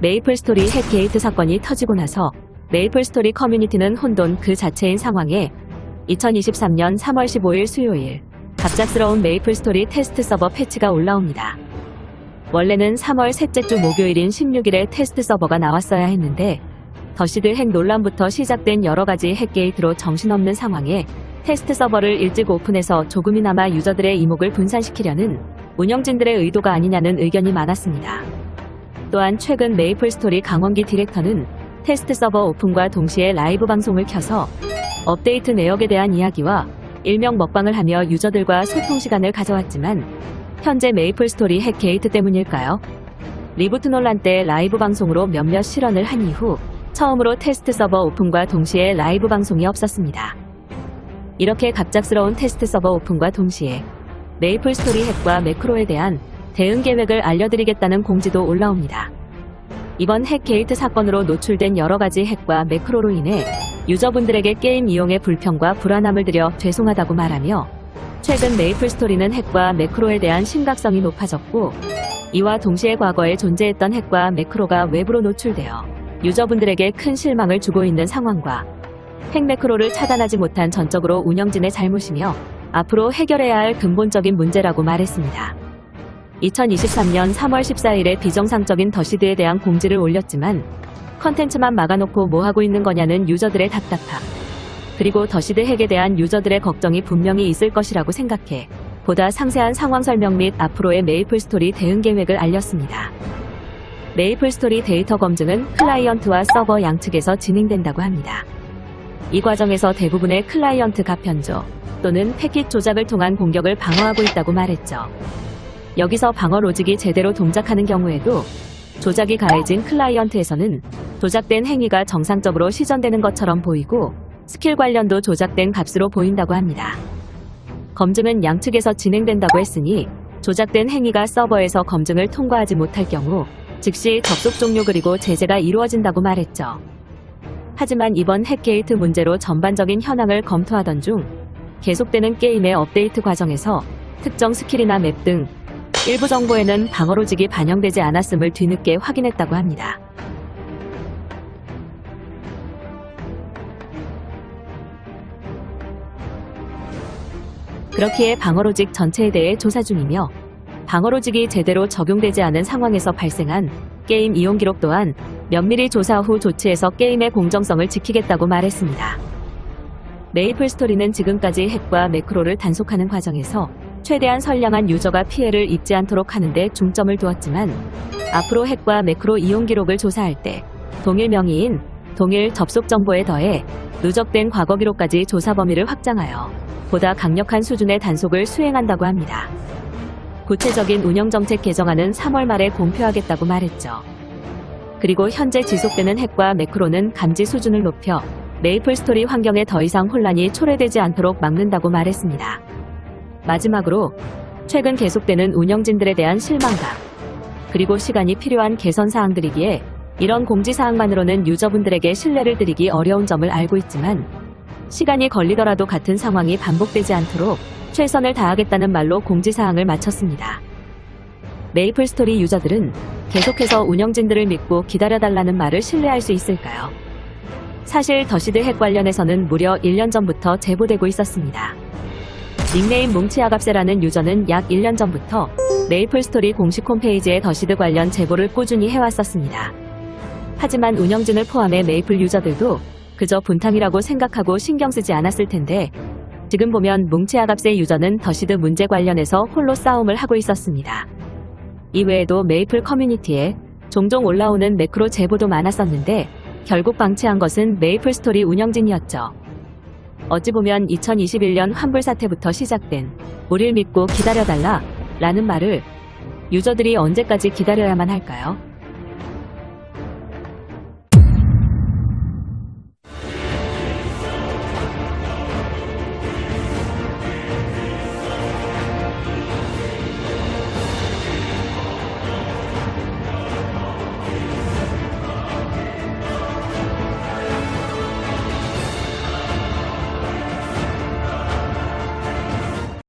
메이플 스토리 핵 게이트 사건이 터지고 나서 메이플 스토리 커뮤니티는 혼돈 그 자체인 상황에 2023년 3월 15일 수요일 갑작스러운 메이플 스토리 테스트 서버 패치가 올라옵니다. 원래는 3월 셋째 주 목요일인 16일에 테스트 서버가 나왔어야 했는데 더시드 핵 논란부터 시작된 여러 가지 핵 게이트로 정신없는 상황에 테스트 서버를 일찍 오픈해서 조금이나마 유저들의 이목을 분산시키려는 운영진들의 의도가 아니냐는 의견이 많았습니다. 또한 최근 메이플 스토리 강원기 디렉터는 테스트 서버 오픈과 동시에 라이브 방송을 켜서 업데이트 내역에 대한 이야기와 일명 먹방을 하며 유저들과 소통 시간을 가져왔지만 현재 메이플 스토리 핵 게이트 때문일까요? 리부트 논란 때 라이브 방송으로 몇몇 실언을 한 이후 처음으로 테스트 서버 오픈과 동시에 라이브 방송이 없었습니다. 이렇게 갑작스러운 테스트 서버 오픈과 동시에 메이플 스토리 핵과 매크로에 대한 대응 계획을 알려드리겠다는 공지도 올라옵니다. 이번 핵 게이트 사건으로 노출된 여러 가지 핵과 매크로로 인해 유저분들에게 게임 이용에 불평과 불안함을 드려 죄송하다고 말하며 최근 메이플 스토리는 핵과 매크로에 대한 심각성이 높아졌고 이와 동시에 과거에 존재했던 핵과 매크로가 외부로 노출되어 유저분들에게 큰 실망을 주고 있는 상황과 핵 매크로를 차단하지 못한 전적으로 운영진의 잘못이며 앞으로 해결해야 할 근본적인 문제라고 말했습니다. 2023년 3월 14일에 비정상적인 더시드에 대한 공지를 올렸지만 컨텐츠만 막아놓고 뭐 하고 있는 거냐는 유저들의 답답함. 그리고 더시드 핵에 대한 유저들의 걱정이 분명히 있을 것이라고 생각해 보다 상세한 상황 설명 및 앞으로의 메이플 스토리 대응 계획을 알렸습니다. 메이플 스토리 데이터 검증은 클라이언트와 서버 양측에서 진행된다고 합니다. 이 과정에서 대부분의 클라이언트 가 편조 또는 패킷 조작을 통한 공격을 방어하고 있다고 말했죠. 여기서 방어 로직이 제대로 동작하는 경우에도 조작이 가해진 클라이언트에서는 조작된 행위가 정상적으로 시전되는 것처럼 보이고 스킬 관련도 조작된 값으로 보인다고 합니다. 검증은 양측에서 진행된다고 했으니 조작된 행위가 서버에서 검증을 통과하지 못할 경우 즉시 접속 종료 그리고 제재가 이루어진다고 말했죠. 하지만 이번 핵게이트 문제로 전반적인 현황을 검토하던 중 계속되는 게임의 업데이트 과정에서 특정 스킬이나 맵 등 일부 정보에는 방어 로직이 반영되지 않았음을 뒤늦게 확인했다고 합니다. 그렇기에 방어로직 전체에 대해 조사 중이며 방어로직이 제대로 적용되지 않은 상황에서 발생한 게임 이용 기록 또한 면밀히 조사 후 조치해서 게임의 공정성을 지키겠다고 말했습니다. 메이플 스토리는 지금까지 핵과 매크로를 단속하는 과정에서 최대한 선량한 유저가 피해를 입지 않도록 하는데 중점을 두었지만 앞으로 핵과 매크로 이용 기록을 조사할 때 동일 명의인 동일 접속 정보에 더해 누적된 과거 기록까지 조사 범위를 확장하여 보다 강력한 수준의 단속을 수행한다고 합니다. 구체적인 운영 정책 개정안은 3월 말에 공표하겠다고 말했죠. 그리고 현재 지속되는 핵과 매크로는 감지 수준을 높여 메이플 스토리 환경에 더 이상 혼란이 초래되지 않도록 막는다고 말했습니다. 마지막으로 최근 계속되는 운영진들에 대한 실망감 그리고 시간이 필요한 개선 사항들이기에 이런 공지 사항만으로는 유저분들에게 신뢰를 드리기 어려운 점을 알고 있지만 시간이 걸리더라도 같은 상황이 반복되지 않도록 최선을 다하겠다는 말로 공지 사항을 마쳤습니다. 메이플 스토리 유저들은 계속해서 운영진들을 믿고 기다려달라는 말을 신뢰할 수 있을까요? 사실 더시드 핵 관련해서는 무려 1년 전부터 제보되고 있었습니다. 닉네임 뭉치아갑세라는 유저는 약 1년 전부터 메이플 스토리 공식 홈페이지에 더시드 관련 제보를 꾸준히 해왔었습니다. 하지만 운영진을 포함해 메이플 유저들도 그저 분탕이라고 생각하고 신경 쓰지 않았을 텐데 지금 보면 뭉치아갑세 유저는 더시드 문제 관련해서 홀로 싸움을 하고 있었습니다. 이외에도 메이플 커뮤니티에 종종 올라오는 매크로 제보도 많았었는데 결국 방치한 것은 메이플 스토리 운영진이었죠. 어찌 보면 2021년 환불 사태부터 시작된 우릴 믿고 기다려달라 라는 말을 유저들이 언제까지 기다려야만 할까요?